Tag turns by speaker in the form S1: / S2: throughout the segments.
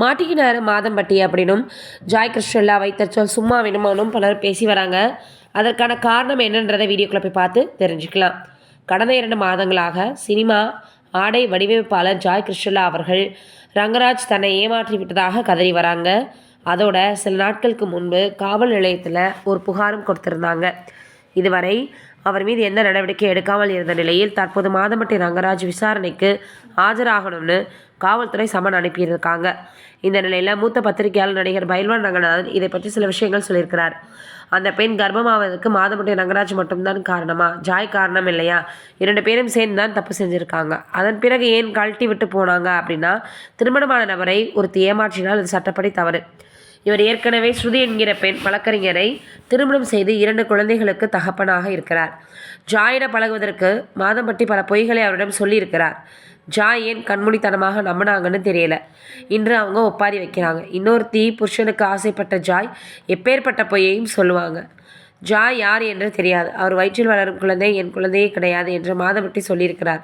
S1: மாட்டிக்கினாரு மாதம்பட்டி அப்படின்னும். ஜாய் கிருஷ்ணல்லா வைத்தச்சொல் சும்மா வேணுமானும் பலர் பேசி வராங்க. அதற்கான காரணம் என்னன்றதை வீடியோக்குள்ள போய் பார்த்து தெரிஞ்சுக்கலாம். கடந்த இரண்டு மாதங்களாக சினிமா ஆடை வடிவமைப்பாளர் ஜாய் கிருஷ்ணல்லா அவர்கள் ரங்கராஜ் தன்னை ஏமாற்றி விட்டதாக கதறி வராங்க. அதோட சில நாட்களுக்கு முன்பு காவல் நிலையத்தில் ஒரு புகாரும் கொடுத்திருந்தாங்க. இதுவரை அவர் மீது எந்த நடவடிக்கை எடுக்காமல் இருந்த நிலையில் தற்போது மாதமட்டி ரங்கராஜ் விசாரணைக்கு ஆஜராகணும்னு காவல்துறை சமன் அனுப்பியிருக்காங்க. இந்த நிலையில் மூத்த பத்திரிகையாளர் நடிகர் பைல்வான் ரங்கநாதன் இதை பற்றி சில விஷயங்கள் சொல்லியிருக்கிறார். அந்த பெண் கர்ப்பமாவதற்கு மாதமட்டி ரங்கராஜ் மட்டும்தான் காரணமா? ஜாய் காரணம் இல்லையா? இரண்டு பேரும் சேர்ந்து தான் தப்பு செஞ்சுருக்காங்க. அதன் பிறகு ஏன் கழட்டி விட்டு போனாங்க அப்படின்னா திருமணமான நபரை ஒருத்தி ஏமாற்றினால் அது சட்டப்படி தவறு. இவர் ஏற்கனவே ஸ்ருதி என்கிற பெண் வழக்கறிஞரை திருமணம் செய்து இரண்டு குழந்தைகளுக்கு தகப்பனாக இருக்கிறார். ஜாயிட பழகுவதற்கு மாதம்பட்டி பல பொய்களை அவரிடம் சொல்லியிருக்கிறார். ஜாய் ஏன் கண்மூடித்தனமாக நம்பினாங்கன்னு தெரியல. இன்று அவங்க ஒப்பாரி வைக்கிறாங்க. இன்னொருத்தி புருஷனுக்கு ஆசைப்பட்ட ஜாய் எப்பேற்பட்ட பொய்யையும் சொல்லுவாங்க. ஜாய் யார் என்று தெரியாது. அவர் வயிற்றில் வளரும் குழந்தை என் குழந்தையே கிடையாது என்று மாதவட்டி சொல்லியிருக்கிறார்.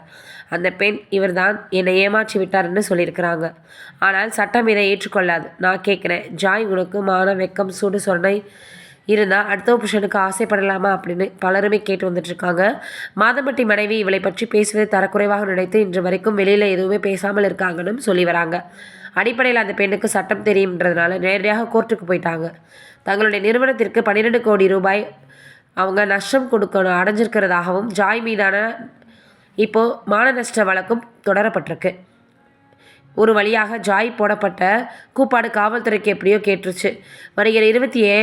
S1: அந்த பெண் இவர்தான் என்னை ஏமாற்றி விட்டார்னு சொல்லியிருக்கிறாங்க. ஆனால் சட்டம் இதை ஏற்றுக்கொள்ளாது. நான் கேட்குறேன் ஜாய் உனக்கு மான வெக்கம் சூடு சொன்னை இருந்தால் அடுத்த புருஷனுக்கு ஆசைப்படலாமா அப்படின்னு பலருமே கேட்டு வந்துட்டுருக்காங்க மாதம்பட்டி மனைவி இவளை பற்றி பேசுவதை தரக்குறைவாக நினைத்து இன்று வரைக்கும் வெளியில் எதுவுமே பேசாமல் இருக்காங்கன்னு சொல்லி வராங்க. அடிப்படையில் அந்த பெண்ணுக்கு சட்டம் தெரியுன்றதுனால நேரடியாக கோர்ட்டுக்கு போயிட்டாங்க. தங்களுடைய நிறுவனத்திற்கு பன்னிரெண்டு கோடி ரூபாய் அவங்க நஷ்டம் கொடுக்கணும் அடைஞ்சிருக்கிறதாகவும் ஜாய் மீதான இப்போது மான நஷ்ட வழக்கும் தொடரப்பட்டிருக்கு. ஒரு வழியாக ஜாய் போடப்பட்ட கூப்பாடு காவல்துறைக்கு எப்படியோ கேட்டுருச்சு. வருகிற இருபத்தி ஏ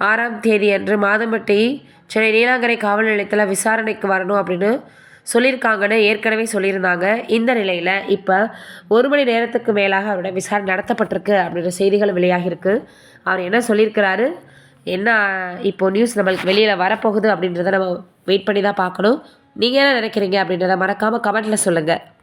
S1: ஆறாம் தேதி அன்று மாதம்பட்டி சென்னை நீலாங்கரை காவல் நிலையத்தில் விசாரணைக்கு வரணும் அப்படின்னு சொல்லியிருக்காங்கன்னு ஏற்கனவே சொல்லியிருந்தாங்க. இந்த நிலையில் இப்போ ஒரு மணி நேரத்துக்கு மேலாக அவரோட விசாரணை நடத்தப்பட்டிருக்கு அப்படின்ற செய்திகள் வெளியாகிருக்கு அவர் என்ன சொல்லியிருக்கிறாரு? என்ன இப்போ நியூஸ் நம்மளுக்கு வெளியில் வரப்போகுது அப்படின்றத நம்ம வெயிட் பண்ணி தான் பார்க்கணும். நீங்கள் என்ன நினைக்கிறீங்க அப்படின்றத மறக்காமல் கமெண்ட்டில் சொல்லுங்கள்